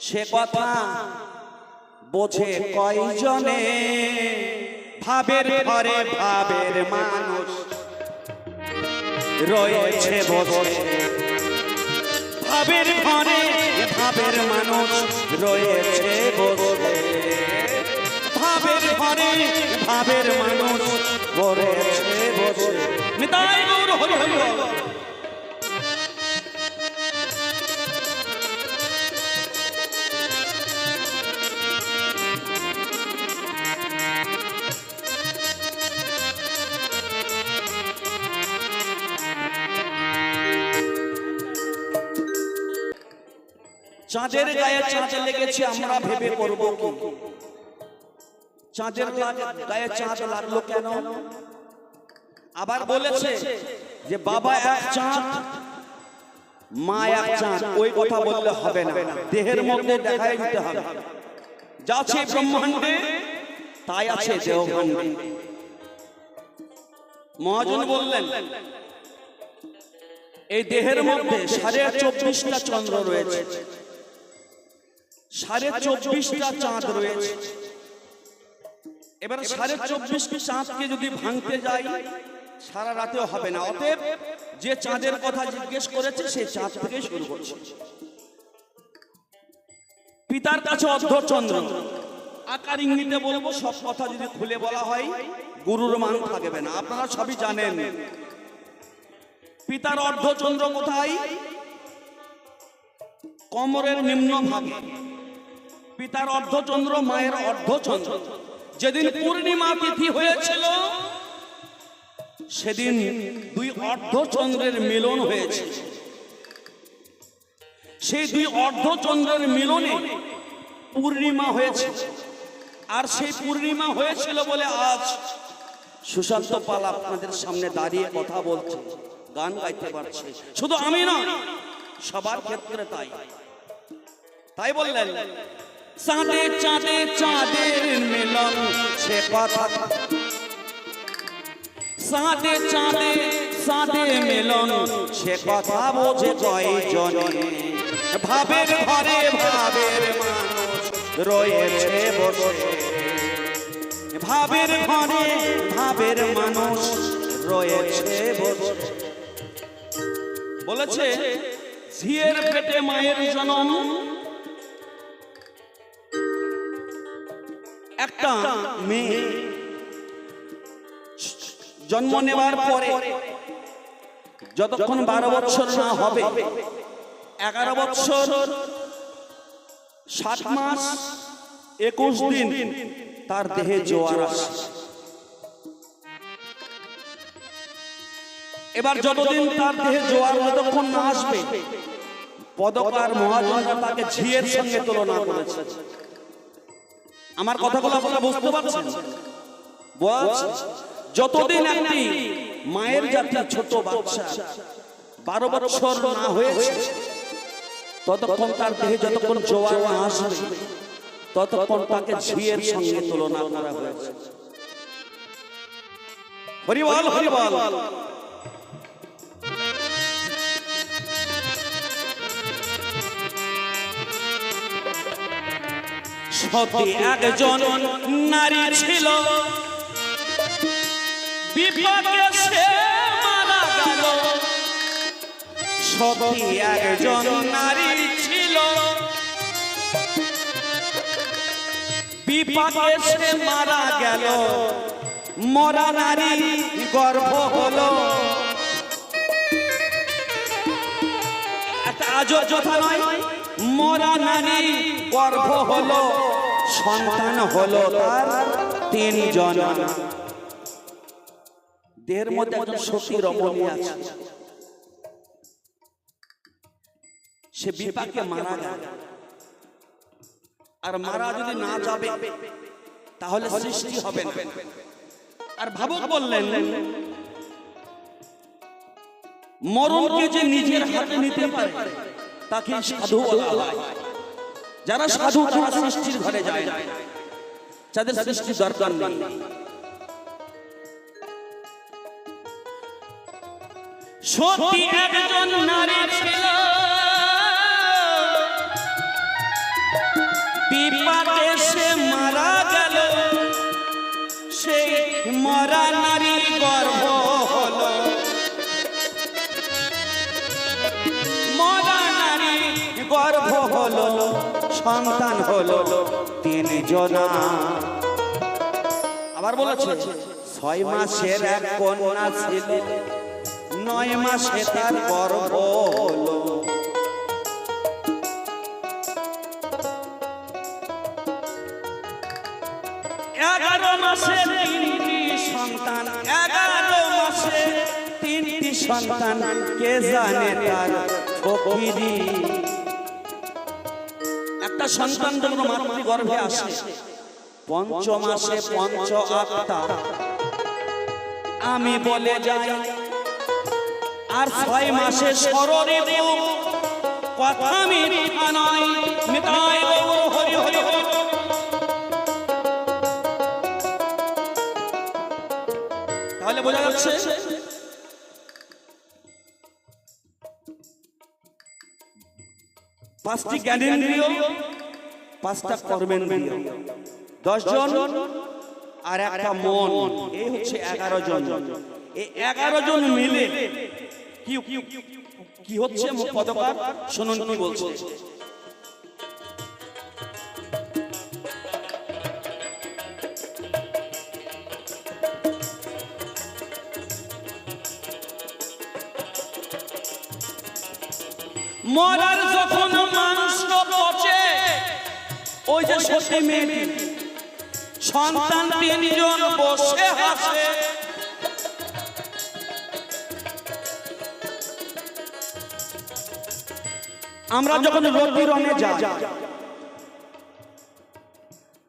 সে কথা বোঝে কয়জনে? ভাবের ঘরে ভাবের মানুষ। রয়েছে বসে ভাবের ঘরে ভাবের মানুষ। রয়েছে বসে ভাবের ঘরে ভাবের মানুষ। রয়েছে বসে নিতাই গৌর হরি হরি চাঁদের গায়ে চাঁদ লেগেছে আমরা ভেবে করব কি? চাঁদের গায়ে চাঁদ লাগল কেন? আবার বলেছে যে বাবা এক চাঁদ মা এক চাঁদ ওই কথা বললে হবে না। দেহের মধ্যে দেখাই দিতে হবে। যা আছে ব্রহ্মাণ্ডে তাই আছে দেহভাণ্ডে। মহাজন বললেন এই দেহের মধ্যে সাড়ে চব্বিশটা চন্দ্র রয়েছে। সাড়ে চব্বিশটা চাঁদ রয়েছে। এবার সাড়ে চব্বিশ চাঁদকে যদি ভাঙতে যাই সারা রাতেও হবে না। অতএব যে চাঁদের কথা জিজ্ঞেস করেছে সেই চাঁদ থেকে শুরু করছে। পিতার কাছে অর্ধচন্দ্র। আকার ইঙ্গিতে বলব সব কথা যদি খুলে বলা হয় গুরুর মান থাকবে না। আপনারা সবই জানেন। পিতার অর্ধচন্দ্র কোথায়? কমরের নিম্ন ভাগে। পিতার অর্ধচন্দ্র, মায়ের অর্ধচন্দ্র। যেদিন পূর্ণিমা তিথি হয়েছিল, সেদিন দুই অর্ধচন্দ্রের মিলন হয়েছে। সেই দুই অর্ধচন্দ্রের মিলনে পূর্ণিমা হয়েছে। আর সেই পূর্ণিমা হয়েছিল বলে আজ সুশান্ত পাল আপনাদের সামনে দাঁড়িয়ে কথা বলছে, গান গাইতে পারছে। শুধু আমি না সবার ক্ষেত্রে তাই। তাই বললেন চাঁদে চাঁদে, চাঁদের মিলন, সে কথা। চাঁদে চাঁদে চাঁদে মিলন, সে কথা বোঝে কয়জনে ভাবের ঘরে ভাবের মানুষ রয়েছে বসে। ভাবের ঘরে ভাবের মানুষ রয়েছে বসে। বলেছে, ঝিয়ের পেটে মায়ের জনম একটা মেয়ে জন্ম নেওয়ার পরে যতক্ষণ বারো বছর না হবে এগারো বছর সাত মাস একুশ দিন তার দেহে জোয়ার আসে। এবার যতদিন তার দেহে জোয়ার যতক্ষণ না আসবে পদক পদকার মহাজনরা তাকে ঝিয়ের সঙ্গে তুলনা করেছে। আমার কথাগুলো আপনারা বুঝতে পারছেন? বলছে, যতদিন একটি মায়ের জাতীয় ছোট বাচ্চা বারো বছর না হয়েছে ততক্ষণ তার দেহে যতক্ষণ জোয়ার আসবে ততক্ষণ তাকে ঝিয়ের সঙ্গে তুলনা করা হয়েছে। হরিবল। হরিবল। সতী একজন নারী ছিল। মারা গেল। সতী একজন নারী ছিল। সে মারা গেল। মরা নারী গর্ভ হলো। আজব কথা নয়। মরা নারী গর্ভ হলো, সন্তান হলো তার তিনজন। দেহের মধ্যে একজন সতী রমণী আছে। সে বিপাকে মারা গেল আর মারা যদি না যাবে, তাহলে সৃষ্টি হবে না। আর ভাবুক বললেন, মরণকে যে নিজের হাতে নিতে পারে তাকে সাধু বলা হয়। যারা সাধু তারা সৃষ্টির ঘরে যায় না। যাদের সৃষ্টি দরকার নেই। সত্যি একজন নারী ছিল। সন্তান হলো তিন জনা আবার বলেছে ছয় মাসের এক কন্যা ছিল নয় মাসে তার গর্ভ হলো। এগারো মাসে তিনটি সন্তান এগারো মাসে তিনটি সন্তান কে জানে তার ফকিরি? সন্তান যখন মাতৃ গর্ভে আসে। পঞ্চ মাসে পঞ্চ আত্মা আমি বলে যাই আর ছয় মাসে সররে কথা আমি নয়। নিতাই হরি হরি হরি তাহলে বোঝা যাচ্ছে? পাঁচটি জ্ঞানেন্দ্রিয়। পাঁচটা কর্মেন্দ্রিয় দশজন আর একটা মন। এই হচ্ছে এগারো জন। এই এগারো জন মিলে কি হচ্ছে পদকার শুনুন কি বলছে। মরার যখন পচে ওই যে সতী মেয়েটি সন্তান তিনজন বসে হাসে আমরা যখন রতি রঙে যাই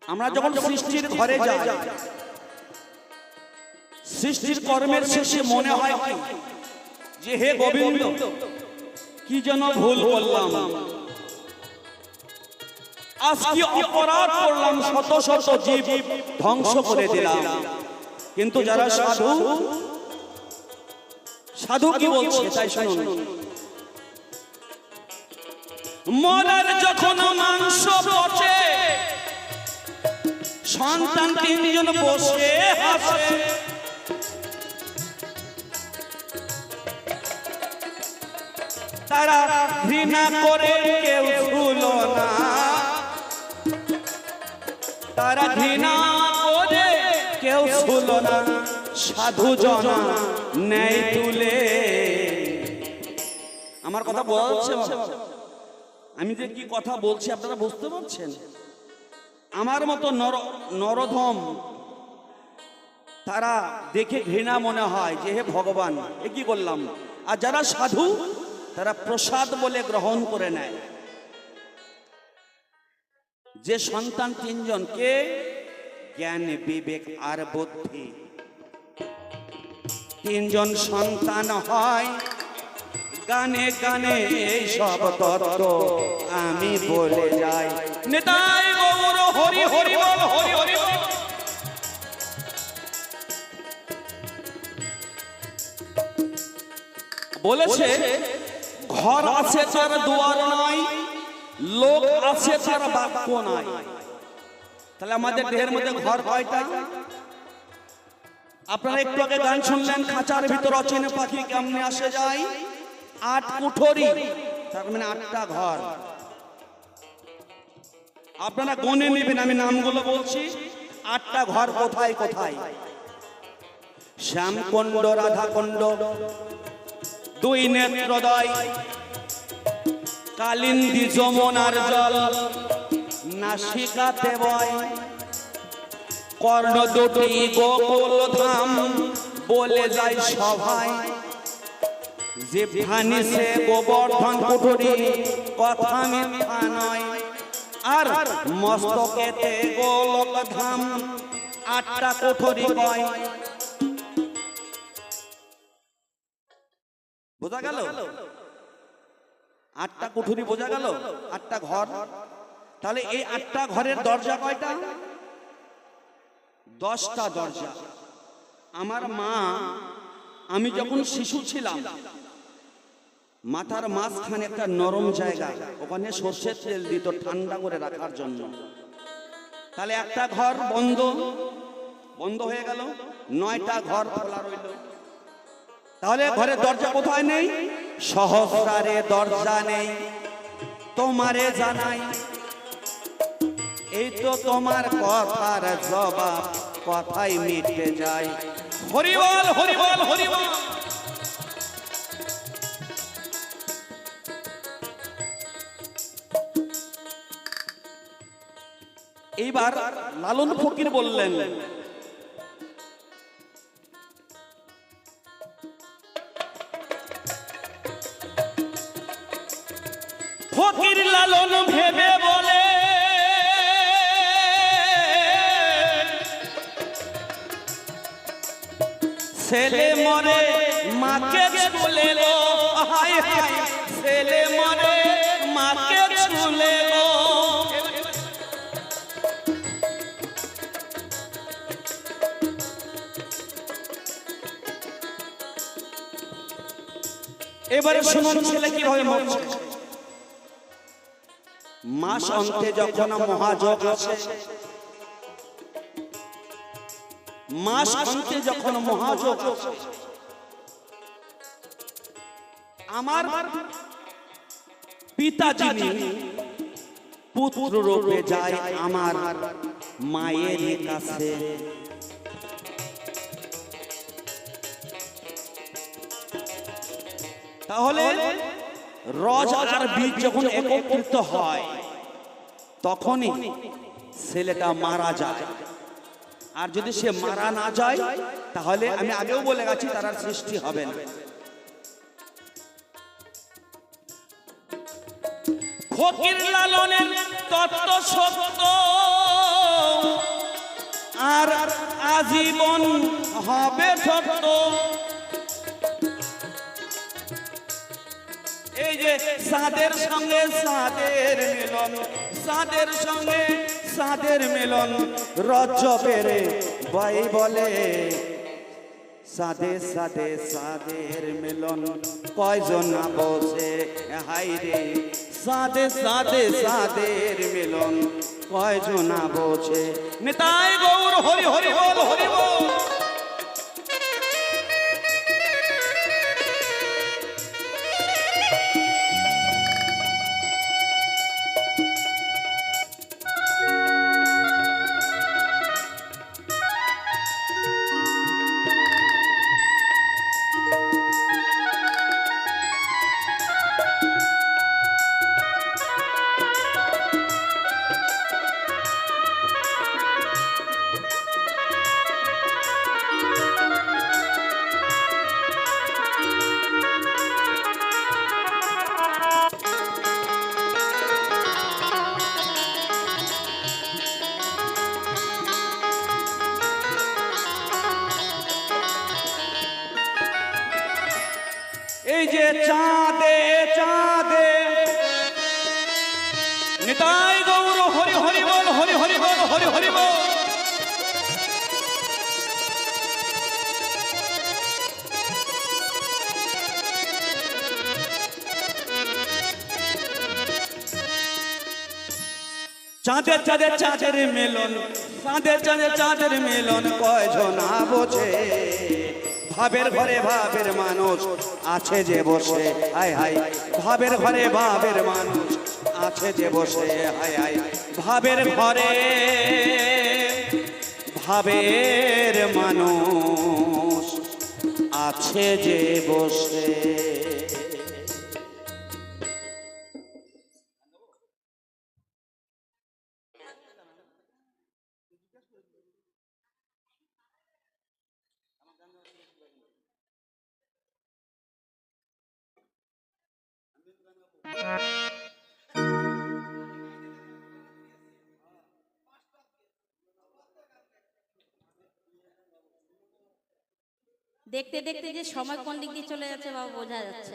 আমরা যখন সৃষ্টির ঘরে যাই সৃষ্টির কর্মের শেষে মনে হয় যে হে গোবিন্দ কি যেন ভুল করলাম। আজকে অপরাধ করলাম শত শত জীব ধ্বংস করে দিলাম। কিন্তু যারা সাধু সাধু কি বলছে তাই শুনুন। মরার যখন মাংস পচে, সন্তান তিনজন বসে হাসে। তারা ঘৃণা করে, কেউ ছুল না। তারা ঘৃণা করে, কেউ ছুল না, সাধু জনা নেই তুলে। আমার কথা বলছে আমি যে কি কথা বলছি, আপনারা বুঝতে পারছেন? আমার মতো নর, নরধম, তারা দেখে ঘৃণা মনে হয় যে হে ভগবান, এ কি করলাম? আর যারা সাধু, তারা প্রসাদ বলে গ্রহণ করে নেয়। যে সন্তান তিনজন কে জ্ঞান, বিবেক আর বুদ্ধি। তিনজন সন্তান হয়, গানে গানে এই সব তত্ত্ব আমি বলে যাই। নেতাই গৌর, হরি হরি বল, হরি হরি বলেছে, ঘর আছে তার দুয়ার নাই লোক আছে, তার বাক্য নাই? তাহলে আমাদের দেহের মধ্যে ঘর কয়টা? আপনারা একটু আগে গান শুনলেন, খাঁচার ভিতর অচেনে পাখি কেমনে আসে যায়? আট কুঠরি, তার মানে আটটা ঘর। আপনারা গনে নেবেন, আমি নামগুলো বলছি। আটটা ঘর কোথায় কোথায়? শ্যামকুণ্ড, রাধাকুণ্ড, দুই নেত্রদয় কালিন্দী যমুনার জল। নাসিকাতে বয় কর্ণ দুটি গোকুল ধাম বলে যায় সভায়। যে ভানিসে গোবর্ধন কুঠুরি কথা মিথ্যা নয়। আর মস্তকেতে গোলক ধাম আটটা কুঠুরি কয় বোঝা গেল? আটটা কুঠুরি বোঝা গেল? আটটা ঘর? তাহলে এই আটটা ঘরের দরজা কয়টা? দশটা দরজা। আমার মা, আমি যখন শিশু ছিলাম, মাথার মাঝখানে একটা নরম জায়গা, ওখানে সর্ষের তেল দিত ঠান্ডা করে রাখার জন্য। তাহলে একটা ঘর বন্ধ। বন্ধ হয়ে গেল। নয়টা ঘর খোলা রইল। তাহলে ঘরের দরজা কোথায় নেই? সহস্রারে দরজা নেই, তোমারে জানাই। এই তো তোমার কথার জবাব, কথাই মিটে যায়। হরিবল হরিবল হরিবল। এইবার লালন ফকির বললেন লালন ভেবে বলে। ছেলে মরে মাকে গো। হাই হাই ছেলে মরে মাকে গো। এবারে শুনুন ছেলে কীভাবে মরছে। মাস অন্তে যখন মহাযোগ আছে মাস অন্তে যখন মহাযোগ আছে আমার পিতা যিনি পুত্র রূপে যায় আমার মায়ের কাছে। তাহলে রজ আর বীজ যখন একত্রিত হয় তখনই ছেলেটা মারা যায়। আর যদি সে মারা না যায়, তাহলে আমি আগেও বলে গেছি তার সৃষ্টি হবে না। ফকির লালনের তত্ত্ব সত্য। আর আজীবন হবে সত্য। এই যে সাদের সঙ্গে সাদের মিলন। সাদের সঙ্গে, সাদের মিলন রজ্জ পেরে বাই বলে। সাদে সাদে, সাদের মিলন কয়জন বসে? হাই রে। সাদে সাদে, সাদের মিলন কয়জন বসে? নিতাই গৌর, হরি হরি বল হরি বল। এই যে চাঁদে চাঁদে। নিতাই গৌর, হরি হরি বল, হরি হরি বল, হরি হরি বল। চাঁদের চাঁদের চাঁদের মেলন চাঁদের চাঁদের চাঁদের মেলন কয়জন বোঝে ভাবের ঘরে ভাবের মানুষ আছে যে বসে, হায় হায়। ভাবের ঘরে ভাবের মানুষ আছে যে বসে, হায় হায়। ভাবের ঘরে ভাবের মানুষ আছে যে বসে। দেখতে দেখতে যে সময় কোন দিক দিয়ে চলে যাচ্ছে বাবা বোঝা যাচ্ছে